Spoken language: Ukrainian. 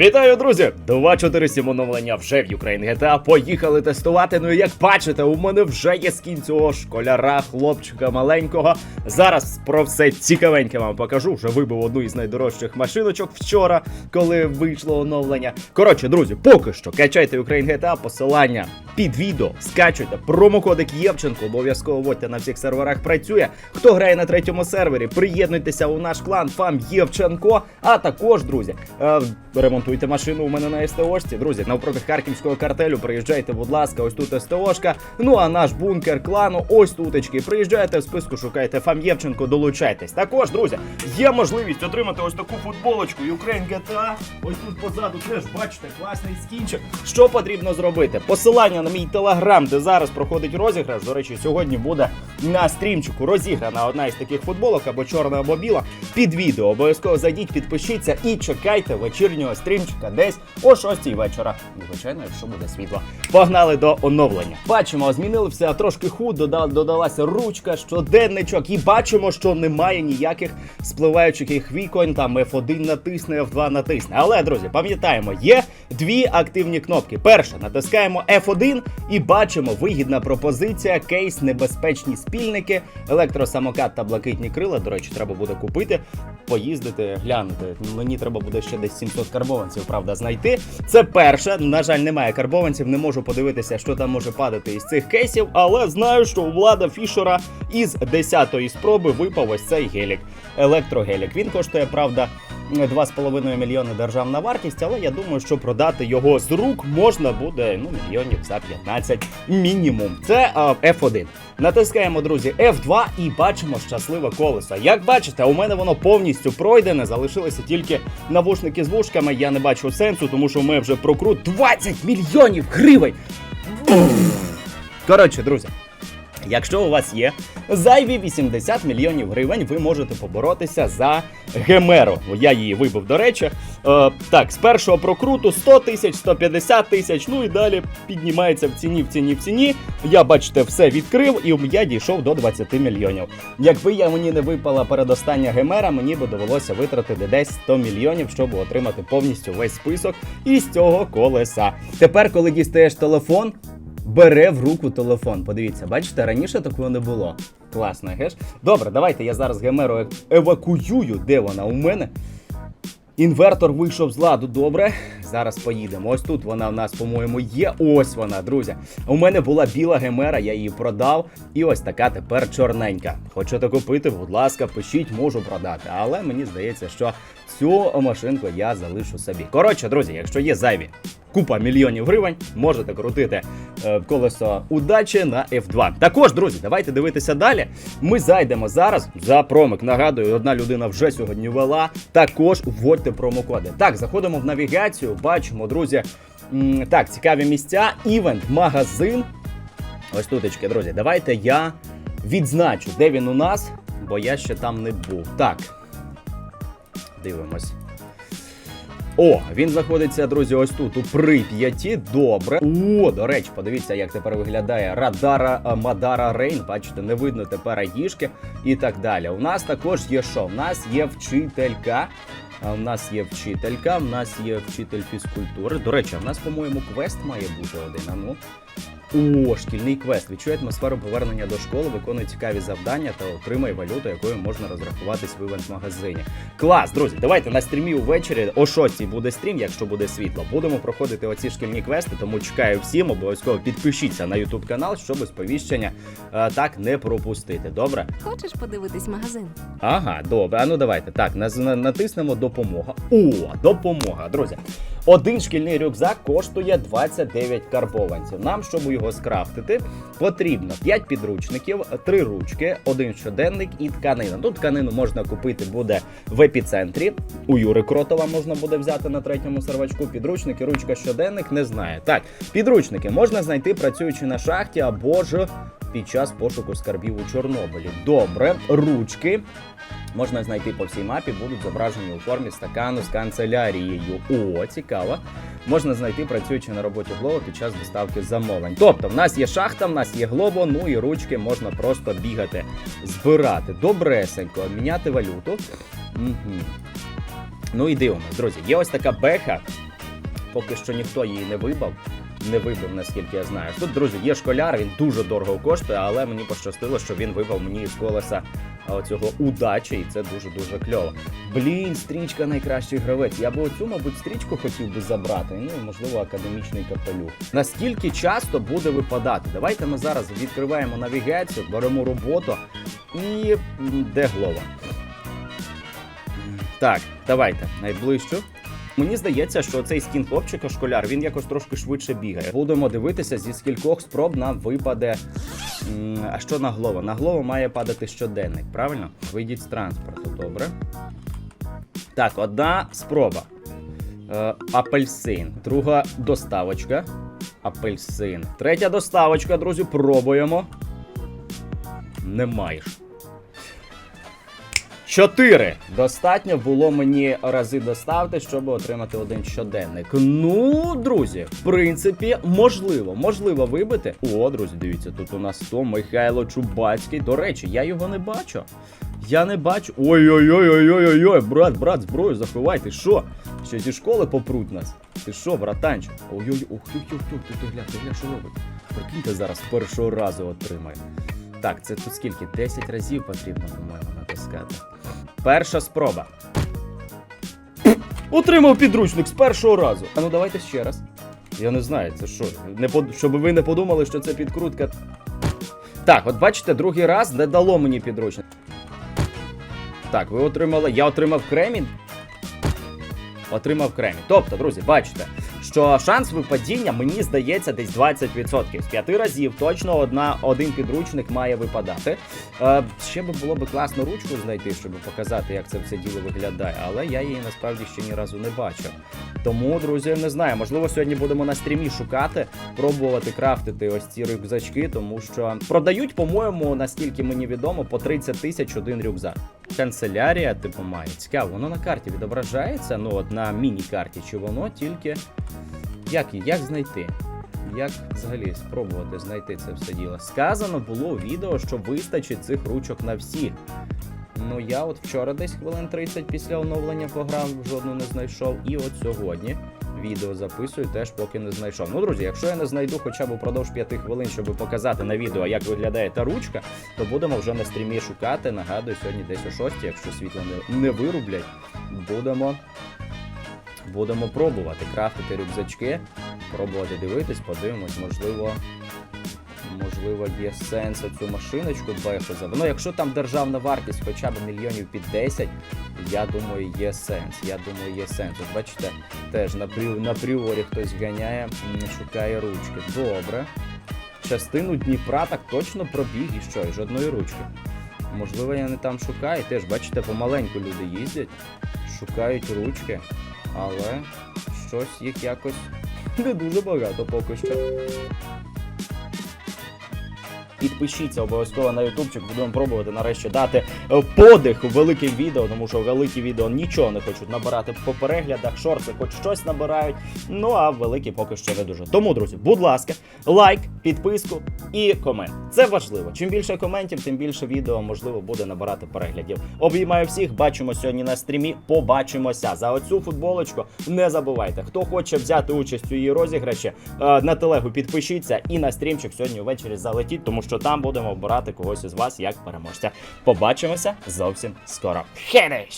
Вітаю, друзі! 247 оновлення вже в Ukraine GTA. Поїхали тестувати. Ну і як бачите, у мене вже є скін цього школяра, хлопчика маленького. Зараз про все цікавеньке вам покажу. Вже вибив одну із найдорожчих машиночок вчора, коли вийшло оновлення. Коротше, друзі, поки що качайте Ukraine GTA, посилання під відео, скачуйте. Промокодик Євченко обов'язково вводьте на всіх серверах. Працює. Хто грає на третьому сервері, приєднуйтеся у наш клан Фам Євченко. А також, друзі, е, ремонтуйте машину у мене на СТОшці. Друзі, навпроти харківського картелю. Приїжджайте, будь ласка, ось тут СТОшка. Ну а наш бункер клану, ось тутечки. Приїжджайте в списку, шукайте Фам Євченко, долучайтесь. Також, друзі, є можливість отримати ось таку футболочку Ukraine GTA. Ось тут позаду теж бачите, класний скінчик. Що потрібно зробити? Посилання на мій телеграм, де зараз проходить розіграш. До речі, сьогодні буде на стрімчику розіграна одна із таких футболок або чорна, або біла. Під відео обов'язково зайдіть, підпишіться і чекайте вечірнього стрімчика десь о 6 вечора. І, звичайно, якщо буде світло. Погнали до оновлення. Бачимо, змінили все трошки худ, дода- додалася ручка, щоденничок, і бачимо, що немає ніяких спливаючих вікон. Там F1 натисне, F2 натисне. Але, друзі, пам'ятаємо, є дві активні кнопки. Перша натискаємо F1 і бачимо вигідна пропозиція, кейс, небезпечні спільники, електросамокат та блакитні крила. До речі, треба буде купити, поїздити, глянути. Мені треба буде ще десь 700 карбованців, правда, знайти. Це перше. На жаль, немає карбованців, не можу подивитися, що там може падати із цих кейсів, але знаю, що у влада Фішера із 10-ї спроби випав ось цей гелік. Електрогелік. Він коштує, правда. 2,5 мільйони державна вартість, але я думаю, що продати його з рук можна буде ну, мільйонів за 15 мінімум. Це а, F1. Натискаємо, друзі, F2 і бачимо щасливе колесо. Як бачите, у мене воно повністю пройдене, залишилися тільки навушники з вушками. Я не бачу сенсу, тому що ми вже прокрут 20 мільйонів гривень. Коротше, друзі. Якщо у вас є зайві 80 мільйонів гривень, ви можете поборотися за Гемеру. Я її вибив, до речі. Е, так, з першого прокруту 100 тисяч, 150 тисяч, ну і далі піднімається в ціні, в ціні, в ціні. Я, бачите, все відкрив і я дійшов до 20 мільйонів. Якби я мені не випала передостання Гемера, мені би довелося витратити десь 100 мільйонів, щоб отримати повністю весь список із цього колеса. Тепер, коли дістаєш телефон, бере в руку телефон. Подивіться, бачите, раніше такого не було. Класно, геш? Добре, давайте я зараз гемеру евакуюю. Де вона у мене? Інвертор вийшов з ладу, добре. Зараз поїдемо. Ось тут вона в нас, по-моєму, є. Ось вона, друзі. У мене була біла гемера, я її продав. І ось така тепер чорненька. Хочете купити, будь ласка, пишіть, можу продати. Але мені здається, що цю машинку я залишу собі. Коротше, друзі, якщо є зайві купа мільйонів гривень, можете крутити е, колесо удачі на F2. Також, друзі, давайте дивитися далі. Ми зайдемо зараз за промик. Нагадую, одна людина вже сьогодні вела. Також вводьте промокоди. Так, заходимо в навігацію, бачимо, друзі. Так, цікаві місця, івент, магазин. Ось тутечки, друзі. Давайте я відзначу, де він у нас, бо я ще там не був. Так. Дивимось. О, він знаходиться, друзі, ось тут у Прип'яті. Добре. О, до речі, подивіться, як тепер виглядає Радара Мадара Рейн. Бачите, не видно тепер аїшки і так далі. У нас також є що? У нас є вчителька. В нас є вчителька, в нас є вчитель фізкультури. До речі, в нас, по-моєму, квест має бути один. А ну. О, шкільний квест. Відчує атмосферу повернення до школи, виконує цікаві завдання та отримає валюту, якою можна розрахуватись в івент-магазині. Клас, друзі, давайте на стрімі увечері о 6 буде стрім, якщо буде світло. Будемо проходити оці шкільні квести, тому чекаю всім. Обов'язково підпишіться на YouTube канал, щоб сповіщення е, так не пропустити. Добре? Хочеш подивитись магазин? Ага, добре. А ну давайте. Так, натиснемо допомога. О, допомога, друзі. Один шкільний рюкзак коштує 29 карбованців. Нам, щоб його скрафтити, потрібно 5 підручників, 3 ручки, один щоденник і тканина. Тут тканину можна купити буде в епіцентрі. У Юри Кротова можна буде взяти на третьому сервачку. Підручники, ручка, щоденник, не знаю. Так, підручники можна знайти працюючи на шахті або ж під час пошуку скарбів у Чорнобилі. Добре, ручки можна знайти по всій мапі, будуть зображені у формі стакану з канцелярією. О, цікаво. Можна знайти працюючи на роботі глобу під час доставки замовлень. Тобто, в нас є шахта, в нас є глобо, ну і ручки можна просто бігати, збирати. Добресенько, міняти валюту. Угу. Ну і дивимось, друзі. Є ось така беха. Поки що ніхто її не вибав. Не вибив, наскільки я знаю. Тут, друзі, є школяр, він дуже дорого коштує, але мені пощастило, що він вибав мені із колеса цього удачі, і це дуже дуже кльово. Блін, стрічка найкращий гравець. Я би оцю, мабуть, стрічку хотів би забрати. Ну можливо академічний капелюх. Наскільки часто буде випадати? Давайте ми зараз відкриваємо навігацію, беремо роботу і де глова. Так, давайте найближчу. Мені здається, що цей скін хлопчика школяр він якось трошки швидше бігає. Будемо дивитися, зі скількох спроб нам випаде. А що на голову? На голову має падати щоденник, правильно? Вийдіть з транспорту, добре. Так, одна спроба. Е, апельсин. Друга доставочка. Апельсин. Третя доставочка, друзі, пробуємо. Не маєш. Чотири. Достатньо було мені рази доставити, щоб отримати один щоденник. Ну, друзі, в принципі, можливо, можливо вибити. О, друзі, дивіться, тут у нас то Михайло Чубацький. До речі, я його не бачу. Я не бачу. Ой-ой-ой-ой-ой-ой, брат, брат, зброю заховай, ти що? Зі школи попруть нас. Ти що, братанчик? Ой-ой, ох, ти гля, ти гля, що робить? Прикиньте, зараз першого разу отримає. Так, це тут скільки? 10 разів потрібно, по-моєму, натискати. Перша спроба. Отримав підручник з першого разу. А ну давайте ще раз. Я не знаю, це що? Не под... Щоб ви не подумали, що це підкрутка. Так, от бачите, другий раз не дало мені підручник. Так, ви отримали. Я отримав кремінь. Отримав кремінь. Тобто, друзі, бачите, що шанс випадіння, мені здається, десь 20%. З п'яти разів точно одна, один підручник має випадати. Е, ще би було би класно ручку знайти, щоб показати, як це все діло виглядає, але я її насправді ще ні разу не бачив. Тому, друзі, не знаю, можливо, сьогодні будемо на стрімі шукати, пробувати крафтити ось ці рюкзачки, тому що продають, по-моєму, наскільки мені відомо, по 30 тисяч один рюкзак. Канцелярія, типу, має. Цікаво, воно на карті відображається, ну от на міні-карті, чи воно тільки. Як, як знайти? Як взагалі спробувати знайти це все діло? Сказано було у відео, що вистачить цих ручок на всі. Ну я от вчора десь хвилин 30 після оновлення пограв, жодну не знайшов. І от сьогодні відео записую, теж поки не знайшов. Ну, друзі, якщо я не знайду хоча б упродовж 5 хвилин, щоб показати на відео, як виглядає та ручка, то будемо вже на стрімі шукати. Нагадую, сьогодні десь о 6, якщо світло не, не вирублять, будемо. Будемо пробувати крафтити рюкзачки, пробувати дивитись, подивимось, можливо, можливо, є сенс цю машиночку за. Ну, якщо там державна вартість хоча б мільйонів під 10, я думаю, є сенс. Я думаю, є сенс. От бачите, теж на, прі... на пріорі хтось ганяє, шукає ручки. Добре. Частину Дніпра так точно пробіг і що, і жодної ручки. Можливо, я не там шукаю. Теж, бачите, помаленьку люди їздять, шукають ручки, але щось їх якось не дуже багато поки що. Підпишіться обов'язково на ютубчик, будемо пробувати нарешті дати е, подих великим відео, тому що великі відео нічого не хочуть набирати по переглядах, шорти хоч щось набирають. Ну а великі поки що не дуже. Тому, друзі, будь ласка, лайк, підписку і комент. Це важливо. Чим більше коментів, тим більше відео можливо буде набирати переглядів. Обіймаю всіх, бачимо сьогодні на стрімі. Побачимося за оцю футболочку. Не забувайте, хто хоче взяти участь у її розіграші, е, на телегу підпишіться і на стрімчик сьогодні ввечері залетіть, тому що там будемо обирати когось із вас як переможця. Побачимося зовсім скоро. Хедеш!